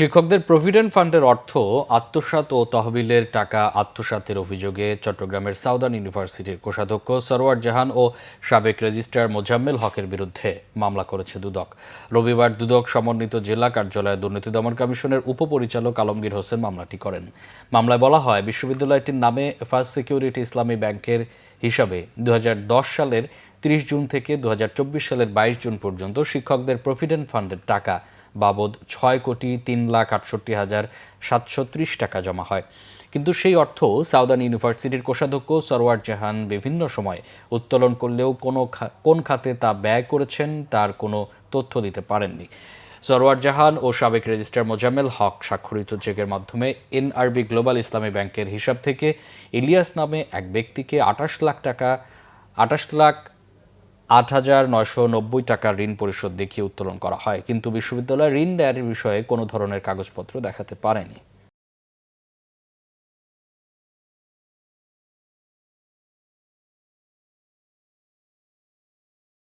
শিক্ষকদের প্রভিডেন্ট ফান্ডের অর্থ আত্মসাত ও তহবিলের টাকা আত্মসাতের অভিযোগে চট্টগ্রামের সাউদার্ন ইউনিভার্সিটির কোষাধ্যক্ষ সরওয়ার জাহান ও সাবেক রেজিস্ট্রার মোজাম্মেল হকের বিরুদ্ধে মামলা করেছে দুদক। রবিবার দুদক সমন্বিত জেলা কার্যালয়ে দুর্নীতি দমন কমিশনের উপপরিচালক আলমগীর হোসেন মামলাটি করেন। মামলায় বলা হয়, বিশ্ববিদ্যালয়টির নামে ফার্স্ট সিকিউরিটি ইসলামী ব্যাংকের হিসাবে দু হাজার দশ সালের তিরিশ জুন থেকে দু হাজার চব্বিশ সালের বাইশ জুন পর্যন্ত শিক্ষকদের প্রভিডেন্ট ফান্ডের টাকা বাবদ ছয় কোটি তিন লাখ আটষট্টি হাজার সাতশো ত্রিশ টাকা জমা হয়। কিন্তু সেই অর্থ সাউদার্ন ইউনিভার্সিটির কোষাধ্যক্ষ সরওয়ার জাহান বিভিন্ন সময় উত্তোলন করলেও কোনো কোন খাতে তা ব্যয় করেছেন তার কোনো তথ্য দিতে পারেননি। সরওয়ার জাহান ও সাবেক রেজিস্ট্রার মোজাম্মেল হক স্বাক্ষরিত চেকের মাধ্যমে এনআরবি গ্লোবাল ইসলামী ব্যাংকের হিসাব থেকে ইলিয়াস নামে এক ব্যক্তিকে আঠাশ লাখ টাকা, আঠাশ লাখ আট হাজার নয়শো নব্বই টাকার ঋণ পরিশোধ দেখিয়ে উত্তোলন করা হয়। কিন্তু বিশ্ববিদ্যালয় ঋণ দেওয়ার বিষয়ে কোনো ধরনের কাগজপত্র দেখাতে পারেনি।